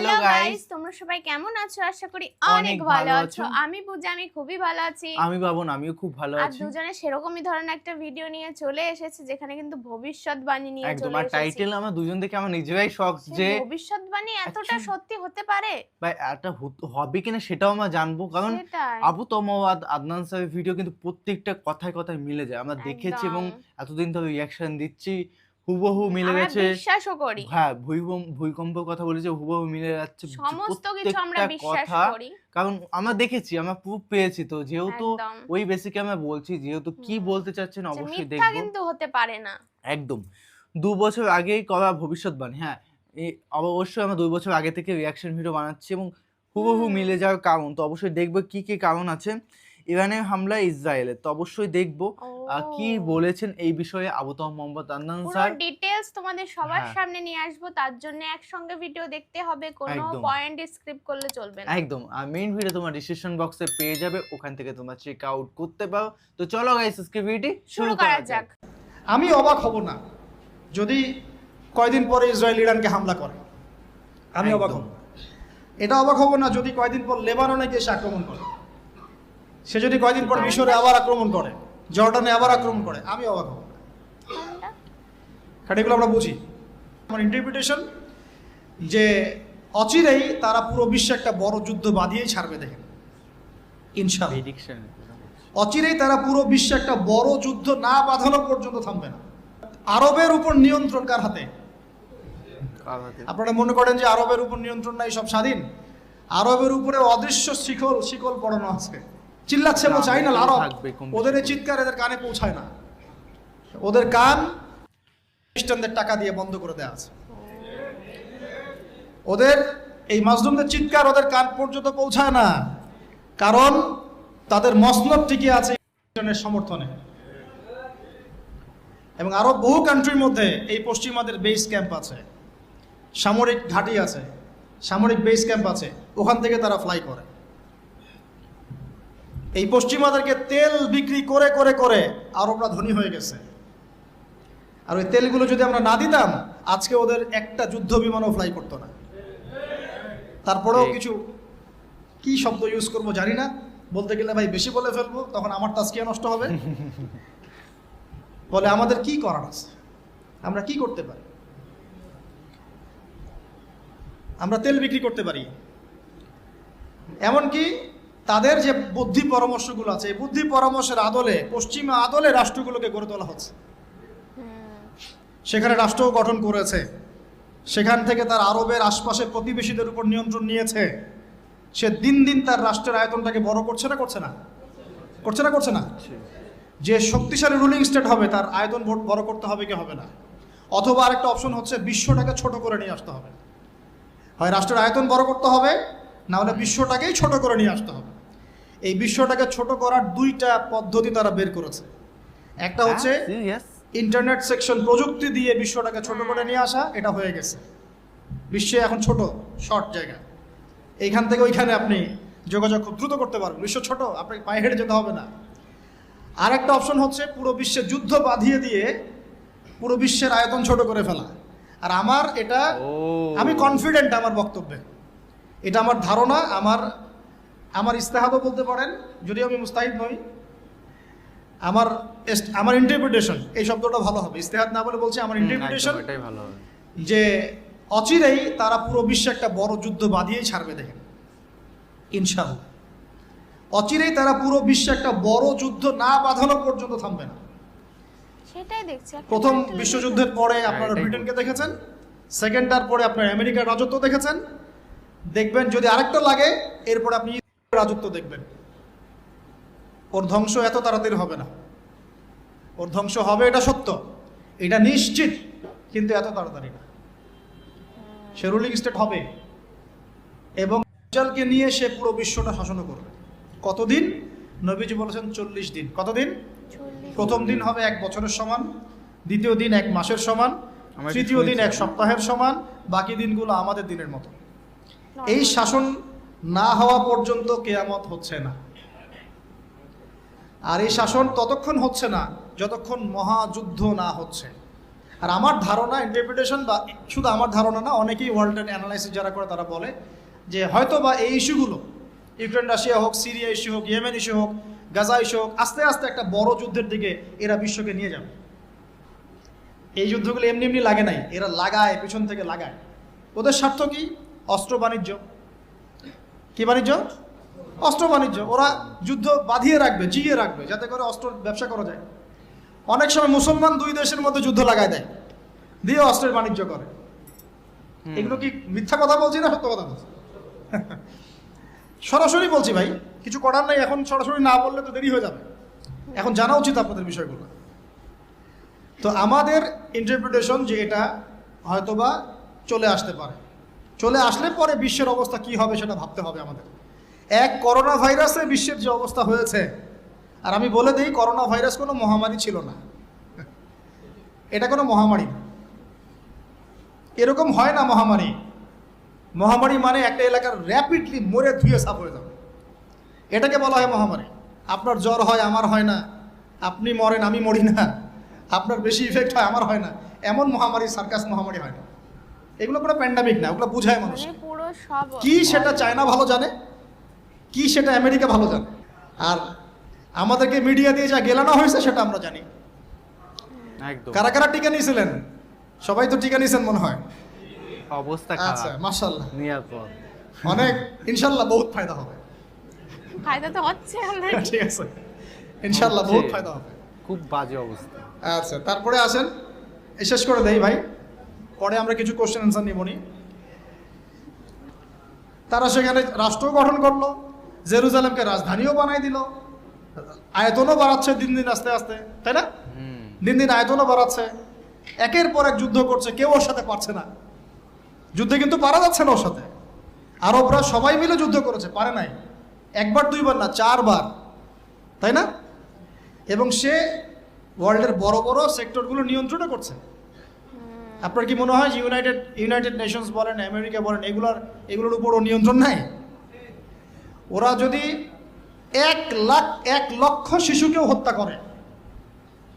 Hello guys তোমরা সবাই কেমন আছো? আশা করি অনেক ভালো আছো। আছো। আমি পূজা আমি খুবই ভালো আছি। আমি বাবন আমিও খুব ভালো আর দুজনে সেরকমই ধরনের একটা ভিডিও নিয়ে চলে এসেছে যেখানে কিন্তু ভবিষ্যৎবাণী নিয়ে চলে এসেছি। টাইটেল আমরা দুজন দেখে আমার নিজেরাই শখ যে ভবিষ্যৎবাণী এতটা সত্যি হতে পারে? ভাই হত- হবে কিনা সেটাও আমরা জানব কারণ আবু তমাওয়াদ আদনান সাহেবের ভিডিও কিন্তু প্রত্যেকটা কথায় কথায় মিলে যায়। আমরা দেখেছি এবং এতদিন ধরে রিয়াকশন দিচ্ছি। হুবহু মিলে আমরা গেছে। বিশ্বাসও করি। হ্যাঁ ভূমিকম্প ভূমিকম্পের কথা বলেছে হুবহু মিলে যাচ্ছে সমস্ত কিছু আমরা প্রত্যেকটা বিশ্বাস কথা। করি। কারণ আমরা দেখেছি আমরা প্রুফ পেয়েছি তো যেহেতু একদম। ওই বেসিকে আমরা বলছি যেহেতু কি বলতে চাচ্ছেন যে অবশ্যই মিথ্যা দেখব। কিন্তু হতে পারে না। একদম। দু বছর আগেই করা ভবিষ্যৎবাণী হ্যাঁ। এই অবশ্যই আমরা দুই বছর আগে থেকে রিয়াকশন ভিডিও বানাচ্ছি এবং হুবহু হুম। মিলে যাওয়ার কারণ তো অবশ্যই দেখব কি কি কারণ আছে। ইরানের হামলা ইসরায়েলের তো অবশ্যই দেখব। কি বলেছেন এই বিষয়ে আবু তহ মোহাম্মদ আন্নান স্যার? ডিটেলস তোমাদের সবার হ্যাঁ। সামনে নিয়ে আসব। তার জন্য একসঙ্গে ভিডিও দেখতে হবে। কোনো পয়েন্ট স্ক্রিপ্ট করলে চলবে না। একদম। আর মেইন ভিডিও তোমার ডিসক্রিপশন বক্সে পেয়ে যাবে। ওখান থেকে তোমরা চেক আউট করতে পারো। তো চলো গাইস আজকে ভিডিওটি শুরু করা যাক। আমি অবাক হব না। যদি কয়দিন পরে ইসরায়েল ইরানকে হামলা করে। আমি অবাক হব। এটা অবাক হব না যদি কয়দিন পর লেবাননে গিয়ে সে আক্রমণ করে। সে যদি কয়দিন পর মিশরে আবার আক্রমণ করে জর্ডানে আবার আক্রমণ করে আমি অবাক হব। কারণ এগুলো আমরা বুঝি। আমার ইন্টারপ্রিটেশন যে অচিরেই তারা পুরো বিশ্বে একটা বড় যুদ্ধ বাঁধিয়েই ছাড়বে দেখেন। ইনশাল্লাহ অচিরেই তারা পুরো বিশ্বে একটা বড় যুদ্ধ না বাঁধানো পর্যন্ত থামবে না। আরবের উপর নিয়ন্ত্রণ কার হাতে? আপনারা মনে করেন যে আরবের উপর নিয়ন্ত্রণ নাই সব স্বাধীন? আরবের উপরে অদৃশ্য শিকল শিকল পড়ানো আছে। চিল্লাচ্ছে চাই না আরব ওদের চিৎকার এদের কানে পৌঁছায় না। ওদের কান খ্রিস্টানদের টাকা দিয়ে বন্ধ করে দেওয়া আছে। ওদের এই মাজলুমদের চিৎকার ওদের কান পর্যন্ত পৌঁছায় না। কারণ তাদের মসনদ টিকে আছে খ্রিস্টানের সমর্থনে। এবং আরও বহু কান্ট্রির মধ্যে এই পশ্চিমাদের বেস ক্যাম্প আছে। সামরিক ঘাঁটি আছে। সামরিক বেস ক্যাম্প আছে। ওখান থেকে তারা ফ্লাই করে। এই পশ্চিমাদেরকে তেল বিক্রি করে করে করে আরবরা ধনী হয়ে গেছে। আর ওই তেলগুলো যদি আমরা না দিতাম আজকে ওদের একটা যুদ্ধ বিমানও ফ্লাই করতো না। তারপরেও। কিছু কি শব্দ ইউজ করব জানি না। বলতে গেলে ভাই বেশি বলে ফেলব তখন আমার তাস্কিয়া নষ্ট হবে। বলে আমাদের কি করার আছে? আমরা কি করতে পারি? আমরা তেল বিক্রি করতে পারি। এমনকি তাদের যে বুদ্ধি পরামর্শগুলো আছে, এই বুদ্ধি পরামর্শের আদলে, পশ্চিমা আদলে রাষ্ট্রগুলোকে গড়ে তোলা হচ্ছে। সেখানে রাষ্ট্রও গঠন করেছে, সেখান থেকে তার আরবের আশপাশে প্রতিবেশীদের উপর নিয়ন্ত্রণ নিয়েছে। সে দিন দিন তার রাষ্ট্রের আয়তনটাকে বড় করছে না করছে না? করছে না করছে না? যে শক্তিশালী রুলিং স্টেট হবে, তার আয়তন বড় করতে হবে কি হবে না? অথবা আরেকটা অপশন হচ্ছে, বিশ্বটাকে ছোট করে নিয়ে আসতে হবে। হয় রাষ্ট্রের আয়তন বড় করতে হবে, না হলে বিশ্বটাকেই ছোট করে নিয়ে আসতে হবে। এই বিশ্বটাকে ছোট করার দুইটা পদ্ধতি তারা বের করেছে। একটা হচ্ছে ইন্টারনেট সেকশন প্রযুক্তি দিয়ে বিশ্বটাকে ছোট করে নিয়ে আসা এটা হয়ে গেছে। বিশ্বে এখন ছোট শর্ট জায়গা। এইখান থেকে ওইখানে আপনি যোগাযোগ খুব দ্রুত করতে পারবেন। বিশ্ব ছোট আপনাকে পায়ে হেঁটে যেতে হবে না। আর একটা অপশন হচ্ছে পুরো বিশ্বে যুদ্ধ বাঁধিয়ে দিয়ে পুরো বিশ্বের আয়তন ছোট করে ফেলা। আর আমার এটা আমি কনফিডেন্ট আমার বক্তব্যে। এটা আমার ধারণা আমার আমার ইস্তেহাদও বলতে পারেন যদিও আমি মুস্তাহিদ নই। আমার আমার ইন্টারপ্রিটেশন এই শব্দটা ভালো হবে। ইস্তেহাদ না বলে বলছি আমার ইন্টারপ্রিটেশন একদম, এটাই ভালো হবে। যে অচিরেই তারা পুরো বিশ্বে একটা বড় যুদ্ধ বাঁধিয়েই ছাড়বে দেখেন। ইনশাআল্লাহ। অচিরেই তারা পুরো বিশ্বে একটা বড় যুদ্ধ না বাঁধানো পর্যন্ত থামবে না। সেটাই দেখছি। প্রথম বিশ্বযুদ্ধের পরে আপনারা ব্রিটেনকে দেখেছেন সেকেন্ডটার পরে আপনার আমেরিকার রাজত্ব দেখেছেন। দেখবেন যদি আরেকটা লাগে এরপরে আপনি রাজত্ব দেখবেন। ওর ধ্বংস এত তাড়াতাড়ি হবে না। ওর ধ্বংস হবে এটা সত্য। এটা নিশ্চিত কিন্তু এত তাড়াতাড়ি না। সে রুলিং স্টেট হবে। এবং দাজ্জালকে নিয়ে সে পুরো বিশ্বটা শাসন করবে। কতদিন? নবীজি বলেছেন চল্লিশ দিন। কতদিন? প্রথম দিন হবে এক বছরের সমান দ্বিতীয় দিন এক মাসের সমান তৃতীয় দিন এক সপ্তাহের সমান বাকি দিনগুলো আমাদের দিনের মতো। এই শাসন না হওয়া পর্যন্ত কেয়ামত হচ্ছে না। আর এই শাসন ততক্ষণ হচ্ছে না যতক্ষণ মহাযুদ্ধ না হচ্ছে। আর আমার ধারণা ইন্টারপ্রিটেশন বা শুধু আমার ধারণা না, অনেকেই ওয়ার্ল্ড ওয়ার্ল্ডের অ্যানালাইসিস যারা করে তারা বলে যে হয়তো বা এই ইস্যুগুলো ইউক্রেন, রাশিয়া হোক, সিরিয়া ইস্যু হোক, ইয়েমেন ইস্যু হোক, গাজা ইস্যু হোক, আস্তে আস্তে একটা বড় যুদ্ধের দিকে এরা বিশ্বকে নিয়ে যাবে। এই যুদ্ধগুলো এমনি এমনি লাগে নাই, এরা লাগায়, পেছন থেকে লাগায়। ওদের স্বার্থ কি? অস্ত্র বাণিজ্য। কি বাণিজ্য? অস্ত্র বাণিজ্য। ওরা যুদ্ধ বাঁধিয়ে রাখবে জিয়ে রাখবে যাতে করে অস্ত্র ব্যবসা করা যায়। অনেক সময় মুসলমান দুই দেশের মধ্যে যুদ্ধ লাগায় দেয় দিয়ে অস্ত্রের বাণিজ্য করে। এগুলো কি মিথ্যা কথা বলছি না সত্য কথা বলছি? সরাসরি বলছি ভাই কিছু করার নাই এখন সরাসরি না বললে তো দেরি হয়ে যাবে। এখন জানা উচিত আপনাদের বিষয়গুলো। তো আমাদের ইন্টারপ্রিটেশন যে এটা হয়তোবা চলে আসতে পারে। চলে আসলে পরে বিশ্বের অবস্থা কি হবে সেটা ভাবতে হবে আমাদের। এক করোনা ভাইরাসে বিশ্বের যে অবস্থা হয়েছে, আর আমি বলে দিই করোনা ভাইরাস কোনো মহামারী ছিল না। এটা কোনো মহামারী এরকম হয় না মহামারী। মহামারী মানে একটা এলাকার র্যাপিডলি মরে ধুয়ে সাফ হয়ে যাবে। এটাকে বলা হয় মহামারী। আপনার জ্বর হয়, আমার হয় না। আপনি মরেন, আমি মরি না। আপনার বেশি ইফেক্ট হয়, আমার হয় না। এমন মহামারী, সার্কাস মহামারী হয় না। এগুলো কোনো প্যান্ডামিক না ওগুলো বুঝায় মানুষ। মানে পুরো সব কি সেটা চায়না ভালো জানে কি সেটা আমেরিকা ভালো জানে? আর আমাদেরকে মিডিয়া দিয়ে যা গেলানো হয়েছে সেটা আমরা জানি। কারা কারা টিকা নিয়েছিলেন? সবাই তো টিকা নিয়েছেন মনে হয়। অবস্থা আচ্ছা মার্শাল্লাহ অনেক ইনশাল্লাহ বহুত ফায়দা হবে। ফায়দা তো হচ্ছে আমাদের। ঠিক আছে। ইনশাল্লাহ বহুত। ফায়দা হবে। খুব বাজে অবস্থা। আচ্ছা তারপরে আসেন। শেষ করে দেই ভাই। পরে আমরা কিছু কোশ্চেন অ্যান্সার নিবনি তারা সেখানে রাষ্ট্র গঠন করল জেরুজালেমকে রাজধানীও বানাই দিল আয়তনও বাড়াচ্ছে দিন দিন আস্তে আস্তে তাই না? দিন দিন আয়তনও বাড়াচ্ছে একের পর এক যুদ্ধ করছে কেউ ওর সাথে পারছে না। যুদ্ধে কিন্তু পারা যাচ্ছে না ওর সাথে। আরবরা সবাই মিলে যুদ্ধ করেছে পারে নাই। একবার দুইবার না চারবার তাই না? এবং সে ওয়ার্ল্ডের বড় বড় সেক্টরগুলো নিয়ন্ত্রণও করছে। আপনার কি মনে হয় যে ইউনাইটেড ইউনাইটেড নেশনস বলেন আমেরিকা বলেন এগুলোর এগুলোর উপর ও নিয়ন্ত্রণ নাই? ওরা যদি এক লাখ এক লক্ষ শিশুকেও হত্যা করে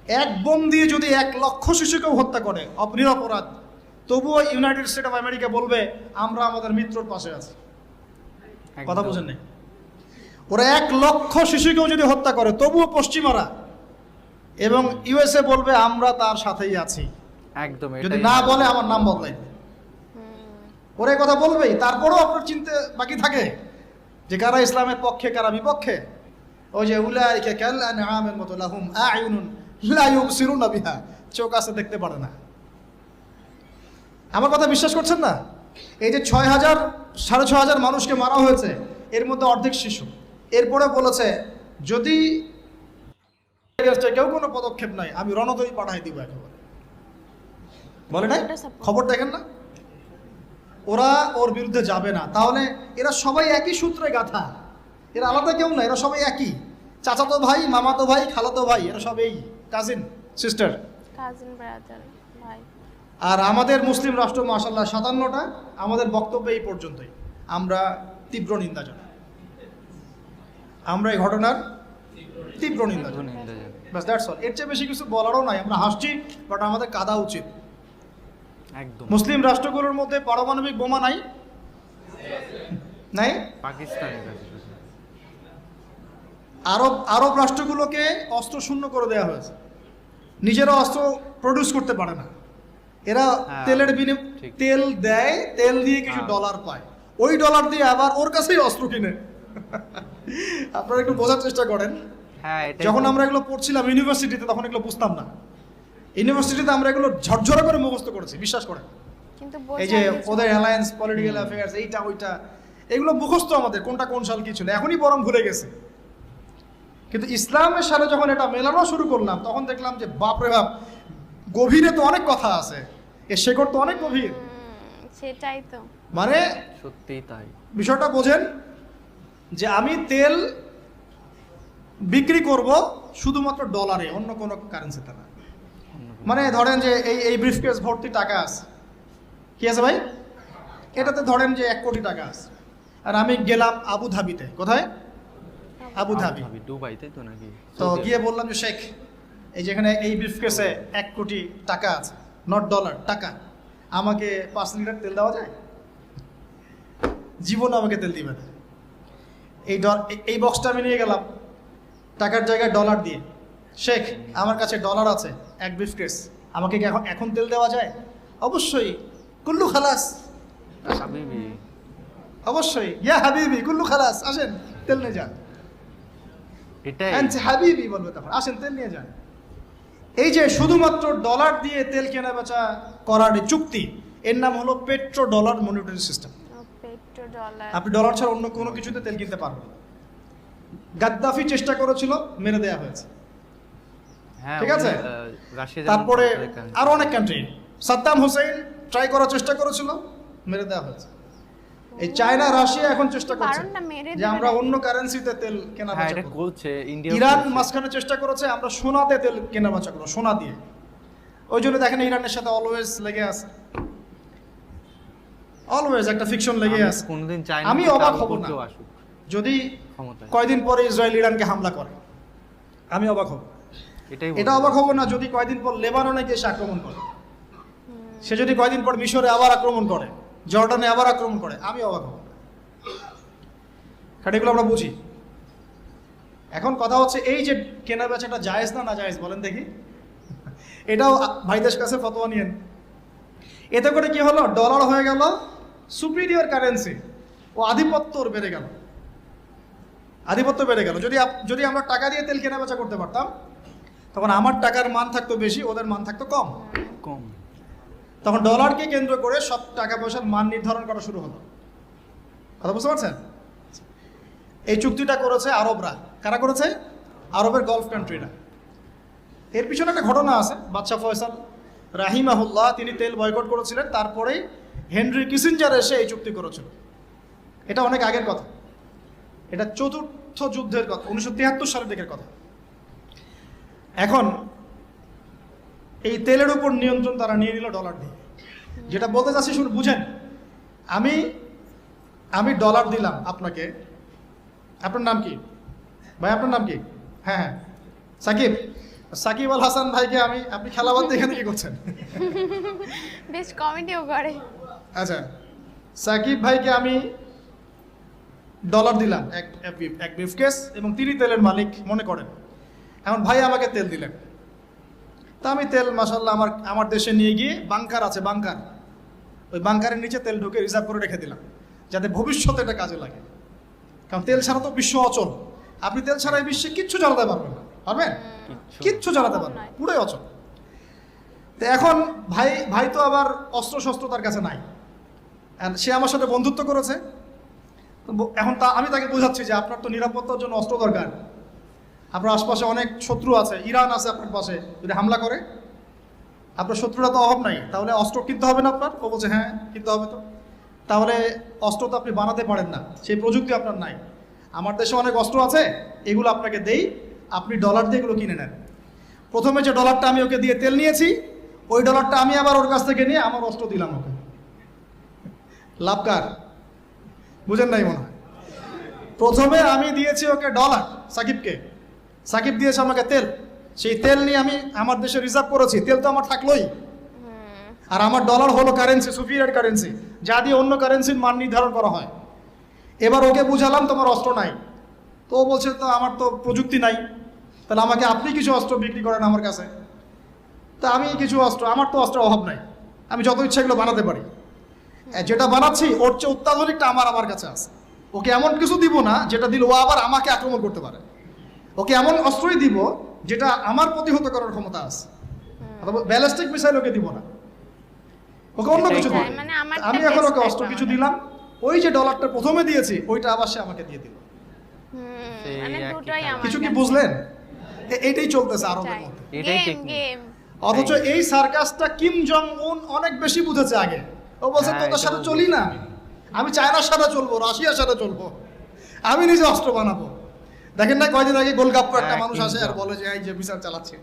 এক বোম দিয়ে যদি এক লক্ষ শিশুকেও হত্যা করে অপ- নিরপরাধ তবুও ইউনাইটেড স্টেট অফ আমেরিকা বলবে আমরা আমাদের মিত্রর পাশে আছি। কথা। বোঝেন নাই? ওরা এক লক্ষ শিশুকেও যদি হত্যা করে তবুও পশ্চিমারা এবং ইউএসএ বলবে আমরা তার সাথেই আছি। একদম যদি না বলে আমার নাম বদলাই দেবে। কথা বলবেই তারপরেও আপনার চিনতে বাকি থাকে। যে কারা ইসলামের পক্ষে কারা বিপক্ষে? ওই যে উলাইকা কাল আনআমের মতো লাহুম আয়ুনুন লা ইউবসিরুনা বিহা। চোখ আছে দেখতে পারে না। আমার কথা বিশ্বাস করছেন না? এই যে ছয় হাজার সাড়ে ছয় হাজার মানুষকে মারা হয়েছে এর মধ্যে অর্ধেক শিশু। এরপরে বলেছে যদি কেউ কোনো পদক্ষেপ নাই আমি রণতরী পাঠাই দিব একেবারে বলে নাই খবর দেখেন না? ওরা ওর বিরুদ্ধে যাবে না। তাহলে এরা সবাই একই সূত্রে গাথা। এরা আলাদা কেউ না এরা সবাই একই। চাচাতো ভাই মামাতো ভাই খালাতো ভাই এরা সব এই কাজিন সিস্টার কাজিন ব্রাদার ভাই। আর আমাদের মুসলিম রাষ্ট্র মাসাল্লাহ সাতান্নটা আমাদের বক্তব্য এই পর্যন্তই। আমরা তীব্র নিন্দা জানাই। আমরা এই ঘটনার তীব্র নিন্দা জানাই। দ্যাটস অল এর চেয়ে বেশি কিছু বলারও নাই। আমরা হাসছি বাট আমাদের কাদা উচিত। একদম। মুসলিম রাষ্ট্রগুলোর মধ্যে পারমাণবিক বোমা নাই? নাই? পাকিস্তানের আরব আরব রাষ্ট্রগুলোকে অস্ত্র শূন্য করে দেওয়া হয়েছে। নিজেরা অস্ত্র প্রডিউস করতে পারে না। এরা হ্যাঁ, তেলের বিনি। তেল দেয় তেল দিয়ে কিছু হ্যাঁ। ডলার পায়। ওই ডলার দিয়ে আবার ওর কাছেই অস্ত্র কিনে। আপনারা একটু বোঝার চেষ্টা করেন। হ্যাঁ যখন আমরা এগুলো পড়ছিলাম ইউনিভার্সিটিতে তখন এগুলো বুঝতাম না। ইউনিভার্সিটিতে আমরা এগুলো ঝরঝরা করে মুখস্থ করেছি বিশ্বাস করেন। এই যে ওদের। অ্যালায়েন্স পলিটিক্যাল অ্যাফেয়ার্স এইটা ওইটা এগুলো মুখস্থ আমাদের কোনটা কোন সাল কি ছিল এখনই বরং ভুলে গেছে। কিন্তু ইসলামের সাথে যখন এটা মেলানো শুরু করলাম তখন দেখলাম যে বাপ রে বাপ গভীরে তো অনেক কথা আছে এর শেকড় তো অনেক গভীর। সেটাই তো। মানে সত্যি তাই। বিষয়টা বোঝেন যে আমি তেল বিক্রি করব শুধুমাত্র ডলারে অন্য কোনো কারেন্সিতে না। মানে ধরেন যে এই এই ব্রিফকেস ভর্তি টাকা আছে। কি আছে ভাই? এটাতে ধরেন যে এক কোটি টাকা আছে। আর আমি গেলাম আবু ধাবিতে। কোথায়? Abu Dhabi. আবুধাবি, দুবাইতে তো নাকি? তো গিয়ে বললাম যে শেখ এই যেখানে এই ব্রিফকেসে এক কোটি টাকা আছে নট ডলার টাকা আমাকে পাঁচ লিটার তেল দেওয়া যায়? জীবন আমাকে তেল দিবে না। এই ডল- এই- এই বক্সটা আমি নিয়ে গেলাম। টাকার জায়গায় ডলার দিয়ে। শেখ আমার কাছে ডলার আছে এক ব্রিফকেস আমাকে কি এখন এখন তেল দেওয়া যায়? অবশ্যই। কুল্লু খালাস। অবশ্যই। ইয়া হাবিবি কুল্লু খালাস আসেন তেল নিয়ে যান। এটাই। আনছে হাবিবি বলবে তখন আসেন তেল নিয়ে যান। এই যে শুধুমাত্র ডলার দিয়ে তেল কেনা বেচা করার চুক্তি এর নাম হলো petro dollar monetary system. Petro dollar আপনি ডলার ছাড়া অন্য কোনো কিছুতে তেল কিনতে পারবেন গাদ্দাফি চেষ্টা করেছিল মেরে দেয়া হয়েছে। হ্যাঁ ঠিক আছে? তারপরে আরও অনেক কান্ট্রি সাদ্দাম হোসেন ট্রাই করার চেষ্টা করেছিল মেরে দেওয়া হয়েছে। এই চায়না রাশিয়া এখন চেষ্টা করছে যে আমরা অন্য কারেন্সিতে তেল কেনা হ্যাঁ বেচা করছে ইরান মাঝখানে চেষ্টা করেছে আমরা সোনাতে তেল কেনা বেচা করব সোনা দিয়ে। ওই জন্য দেখেন ইরানের সাথে অলওয়েজ লেগে আছে। অলওয়েজ একটা ফিকশন লেগে আছে। কোনদিন চাই আমি অবাক হব না। যদি কয়দিন পরে ইসরায়েল ইরানকে হামলা করে আমি অবাক হব। এটা। অবাক হব না যদি কয়দিন পর লেবাননে গিয়ে সে আক্রমণ করে। সে যদি কয়দিন পর মিশরে আবার আক্রমণ করে জর্ডানে আবার আক্রমণ করে আমি অবাক হব। কারণ এগুলো আমরা বুঝি। এখন কথা হচ্ছে এই যে কেনা বেচাটা জায়েজ না না জায়েজ বলেন দেখি। এটাও ভাইদের কাছে ফতোয়া নিয়েন। এতে করে কি হলো? ডলার হয়ে গেল সুপিরিয়র কারেন্সি ও আধিপত্য ওর বেড়ে গেল। আধিপত্য বেড়ে গেল। যদি যদি আমরা টাকা দিয়ে তেল কেনা বেচা করতে পারতাম তখন আমার টাকার মান থাকতো বেশি ওদের মান থাকতো কম। কম। তখন ডলারকে কেন্দ্র করে সব টাকা পয়সার মান নির্ধারণ করা শুরু হলো। কথা বুঝতে পারছেন? এই চুক্তিটা করেছে আরবরা। কারা করেছে? আরবের গলফ কান্ট্রিরা এর পিছনে একটা ঘটনা আছে বাদশাহ ফয়সাল রাহিমাহুল্লাহ তিনি তেল বয়কট করেছিলেন তারপরেই হেনরি কিসিঞ্জার এসে এই চুক্তি করেছিল। এটা অনেক আগের কথা। এটা চতুর্থ যুদ্ধের কথা উনিশশো তিয়াত্তর সালের দিকের কথা। এখন এই তেলের উপর নিয়ন্ত্রণ তারা নিয়ে নিল ডলার দিয়ে। যেটা বলতে চাচ্ছি শুনে বুঝেন আমি আমি ডলার দিলাম আপনাকে। আপনার নাম কি? ভাই আপনার নাম কি? হ্যাঁ হ্যাঁ। সাকিব সাকিব আল হাসান ভাইকে আমি আপনি খেলাবাদ দিয়ে এখানে কি করছেন? বেশ কমেডিও করে। আচ্ছা সাকিব ভাইকে আমি ডলার দিলাম এক এক বিফ- এক ব্রিফকেস এবং তিনি তেলের মালিক মনে করেন। এখন ভাই আমাকে তেল দিলেন। তা আমি তেল মাসাল্লাহ আমার আমার দেশে নিয়ে গিয়ে বাংকার আছে বাংকার। ওই বাংকারের নিচে তেল ঢুকে রিজার্ভ করে রেখে দিলাম যাতে ভবিষ্যতে এটা কাজে লাগে। কারণ তেল ছাড়া তো বিশ্ব অচল। আপনি তেল ছাড়া এই বিশ্বে কিচ্ছু চালাতে পারবেন না পারবেন? কিচ্ছু। চালাতে পারবেন পুরোই অচল। তো এখন ভাই ভাই তো আবার অস্ত্র শস্ত্র তার কাছে নাই। সে আমার সাথে বন্ধুত্ব করেছে। তো এখন তা আমি তাকে বোঝাচ্ছি যে আপনার তো নিরাপত্তার জন্য অস্ত্র দরকার। আপনার আশপাশে অনেক শত্রু আছে, ইরান আছে আপনার পাশে, যদি হামলা করে, আপনার শত্রুরা তো অভাব নাই, তাহলে অস্ত্র কিনতে হবে না আপনার? ও বলছে হ্যাঁ কিনতে হবে তো। তাহলে অস্ত্র তো আপনি বানাতে পারেন না, সেই প্রযুক্তি আপনার নাই। আমার দেশে অনেক অস্ত্র আছে, এগুলো আপনাকে দেই, আপনি ডলার দিয়ে এগুলো কিনে নেন। প্রথমে যে ডলারটা আমি ওকে দিয়ে তেল নিয়েছি, ওই ডলারটা আমি আবার ওর কাছ থেকে নিয়ে আমার অস্ত্র দিলাম ওকে। লাভকার বুঝেন নাই মনে হয়। প্রথমে আমি দিয়েছি ওকে ডলার, সাকিবকে। সাকিব দিয়েছে আমাকে তেল। সেই তেল নিয়ে আমি আমার দেশে রিজার্ভ করেছি। তেল তো আমার থাকলোই। আর আমার ডলার হলো কারেন্সি সুপিরিয়র কারেন্সি যা দিয়ে অন্য কারেন্সির মান নির্ধারণ করা হয়। এবার ওকে বুঝালাম তোমার অস্ত্র নাই। তো ও বলছে তো আমার তো প্রযুক্তি নাই। তাহলে আমাকে আপনি কিছু অস্ত্র বিক্রি করেন আমার কাছে? তা আমি কিছু অস্ত্র আমার তো অস্ত্রের অভাব নাই। আমি যত ইচ্ছা এগুলো বানাতে পারি। যেটা বানাচ্ছি ওর চেয়ে অত্যাধুনিকটা আমার আমার কাছে আছে। ওকে এমন কিছু দিব না যেটা দিল ও আবার আমাকে আক্রমণ করতে পারে। ওকে এমন অস্ত্রই দিব যেটা আমার প্রতিহত করার ক্ষমতা আছে। অথবা ব্যালিস্টিক মিসাইল ওকে দিব না। ওকে অন্য কিছু মানে আমি এখন ওকে অস্ত্র কিছু দিলাম ওই যে ডলারটা প্রথমে দিয়েছি ওইটা আবার সে আমাকে দিয়ে দিল। মানে কিছু কি বুঝলেন? এইটাই চলতেছে আরবের মধ্যে। এটাই গেম technique। গেম অথচ এই সার্কাসটা কিম জং উন অনেক বেশি বুঝেছে আগে। ও বলছে হ্যাঁ, তোদের সাথে চলি না। আমি আমি চায়নার সাথে চলবো রাশিয়ার সাথে চলবো। আমি নিজে অস্ত্র বানাবো। দেখেন না কয়দিন আগে গোলগাপ্পা একটা হ্যাঁ, মানুষ আসে আর বলে যে এই যে বিচার চালাচ্ছে।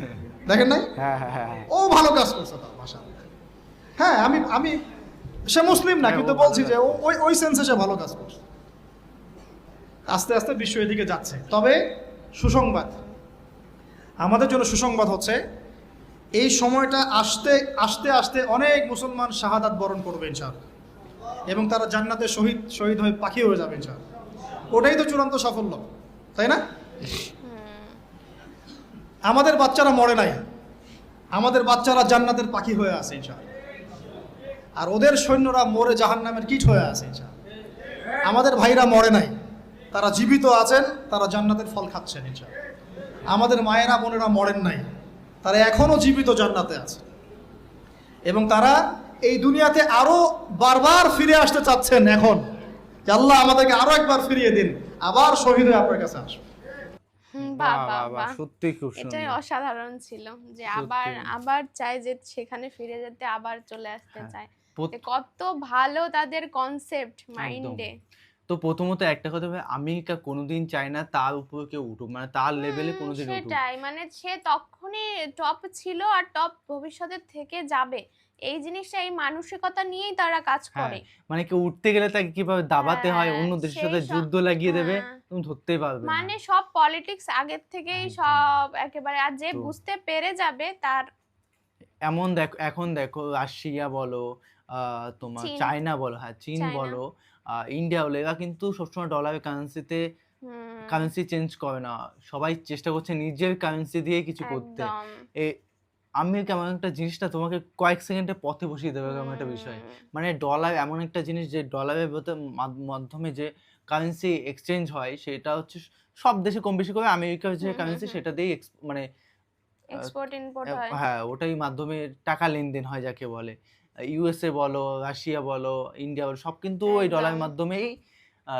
দেখেন নাই? হ্যাঁ হ্যাঁ ও ভালো কাজ করছে তার ভাষা হ্যাঁ আমি আমি সে মুসলিম না কিন্তু বলছি যে ওই ওই সেন্সে সে ভালো কাজ করছে। আস্তে আস্তে বিশ্ব এদিকে যাচ্ছে। তবে সুসংবাদ আমাদের জন্য সুসংবাদ হচ্ছে এই সময়টা আসতে আসতে আসতে অনেক মুসলমান শাহাদাত বরণ করবে ইনশাআল্লাহ। এবং তারা জান্নাতে শহীদ শহীদ হয়ে পাখি হয়ে যাবে ইনশাআল্লাহ। ওটাই তো চূড়ান্ত সাফল্য। তাই না? আমাদের বাচ্চারা মরে নাই। আমাদের বাচ্চারা জান্নাতের পাখি হয়ে আছে, ইনশাআল্লাহ। আর ওদের সৈন্যরা মরে জাহান্নামের কীট হয়ে আছে, ইনশাআল্লাহ। আমাদের ভাইরা মরে নাই। তারা জীবিত আছেন, তারা জান্নাতের ফল খাচ্ছেন, ইনশাআল্লাহ। আমাদের মায়েরা, বোনেরা মরেন নাই। তারা এখনও জীবিত জান্নাতে আছে। এবং তারা এই দুনিয়াতে আরও বারবার ফিরে আসতে চাচ্ছেন এখন। আল্লাহ আমাদেরকে আরও একবার ফিরিয়ে দিন। আবার শহীদ হয়ে আপনার কাছে আসবে। হুম, বাহ বাহ, বাহ বাহ, বাহ, বাহ। সত্যি খুব এটাই অসাধারণ ছিল যে আবার আবার চায় যে সেখানে ফিরে যেতে আবার চলে আসতে হ্যাঁ। চায়। কত ভালো তাদের কনসেপ্ট মাইন্ডে তো প্রথমত একটা কথা ভাই আমেরিকা কোনোদিন চায় না তার উপর কেউ উঠুক মানে তার লেভেলে কোনোদিন উঠুক। সেটাই মানে সে তখনই টপ ছিল আর টপ ভবিষ্যতে থেকে যাবে। এই জিনিসটা এই মানসিকতা নিয়েই তারা কাজ হ্যাঁ, করে। মানে কেউ উঠতে গেলে তাকে কীভাবে দাবাতে হয় হ্যাঁ, অন্য দেশের সাথে যুদ্ধ লাগিয়ে দেবে হ্যাঁ। তুমি ধরতেই পারবে মানে সব পলিটিক্স আগের থেকেই সব একেবারে আর যে বুঝতে পেরে যাবে তার এমন দেখো এখন দেখো রাশিয়া বলো আহ, তোমার চায়না বলো হ্যাঁ চীন বলো ইন্ডিয়া বলো এরা কিন্তু সবসময় ডলারের কারেন্সিতে কারেন্সি চেঞ্জ করে না। সবাই চেষ্টা করছে নিজের কারেন্সি দিয়ে কিছু করতে। আমেরিকা এমন একটা জিনিসটা তোমাকে কয়েক সেকেন্ডে পথে বসিয়ে দেবে এরকম একটা বিষয়। মানে ডলার এমন একটা জিনিস যে ডলারের মাধ্যমে যে কারেন্সি এক্সচেঞ্জ হয় সেটা হচ্ছে সব দেশে কম বেশি করে আমেরিকার যে কারেন্সি সেটা দিয়েই মানে এক্সপোর্ট ইম্পোর্ট হয় হ্যাঁ। ওটাই মাধ্যমে টাকা লেনদেন হয় যাকে বলে। ইউএসএ বলো রাশিয়া বলো ইন্ডিয়া বলো সব কিন্তু ওই ডলারের। মাধ্যমেই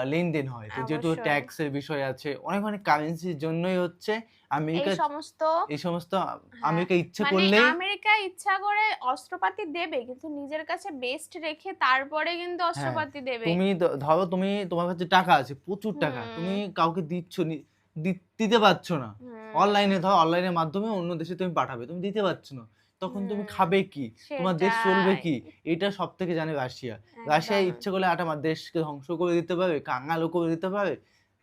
লেনদেন হয়। তো যেহেতু ট্যাক্সের বিষয় আছে অনেক অনেক কারেন্সির জন্যই হচ্ছে এই আমেরিকা সমস্ত এই সমস্ত হ্যাঁ, আমেরিকা ইচ্ছে মানে করলেই আমেরিকা ইচ্ছা করে অস্ত্রপাতি দেবে কিন্তু নিজের কাছে বেস্ট রেখে তারপরে কিন্তু অস্ত্রপাতি দেবে। তুমি ধরো তুমি তোমার কাছে টাকা আছে প্রচুর টাকা তুমি কাউকে দিচ্ছ নি- দিতে পারছ না। অনলাইনে ধরো অনলাইনের মাধ্যমে অন্য দেশে তুমি পাঠাবে তুমি দিতে পারছ না। তখন তুমি খাবে কি? তোমার দেশ চলবে কি? এটা সব থেকে জানে রাশিয়া। রাশিয়া ইচ্ছে করলে একটা আমার দেশকে ধ্বংস করে দিতে পারে কাঙালও করে দিতে পারে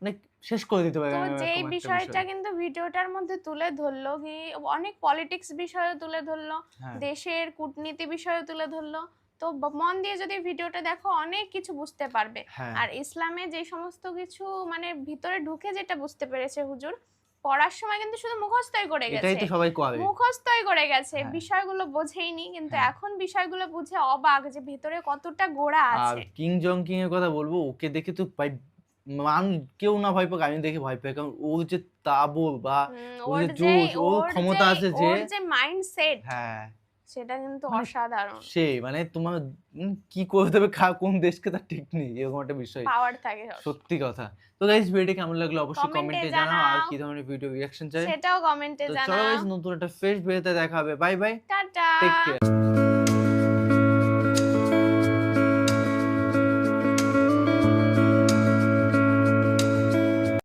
মানে শেষ করে দিতে পারে তো যেই বিষয়টা বিষয়। কিন্তু ভিডিওটার মধ্যে তুলে ধরলো কি অনেক পলিটিক্স বিষয়ে তুলে ধরলো হ্যাঁ, দেশের কূটনীতি বিষয়ে তুলে ধরলো। তো মন দিয়ে যদি ভিডিওটা দেখো অনেক কিছু বুঝতে পারবে। হ্যাঁ। আর ইসলামে যে সমস্ত কিছু মানে ভিতরে ঢুকে যেটা বুঝতে পেরেছে হুজুর পড়ার সময় কিন্তু শুধু মুখস্থই করে গেছে। এটাই তো সবাই করে। মুখস্থই করে গেছে। হ্যাঁ। বিষয়গুলো বোঝেইনি কিন্তু হ্যাঁ। এখন বিষয়গুলো বুঝে অবাক যে ভিতরে কতটা গোড়া আছে। আর কিং জং কিং এর কথা বলব ওকে দেখে তো ভাই মান কেউ না ভয় পাক আমি দেখে ভয় পাই। কারণ ওর যে তাবর বা ও ওর যে ওর ক্ষমতা আছে যে- ওর যে মাইন্ডসেট হ্যাঁ। সেটা কিন্তু মানে অসাধারণ। সেই মানে তোমার কি করে দেবে খা- কোন দেশকে তার ঠিক নেই এরকম একটা বিষয়। পাওয়ার থাকে সত্যি কথা। তো গাইস ভিডিওটি কেমন লাগল অবশ্যই কমেন্টে জানাও আর কি ধরনের ভিডিও রিঅ্যাকশন চাই। সেটাও কমেন্টে জানাও চলো গাইস নতুন একটা ফ্রেশ ভিডিওতে দেখা হবে। Bye bye tata. Take care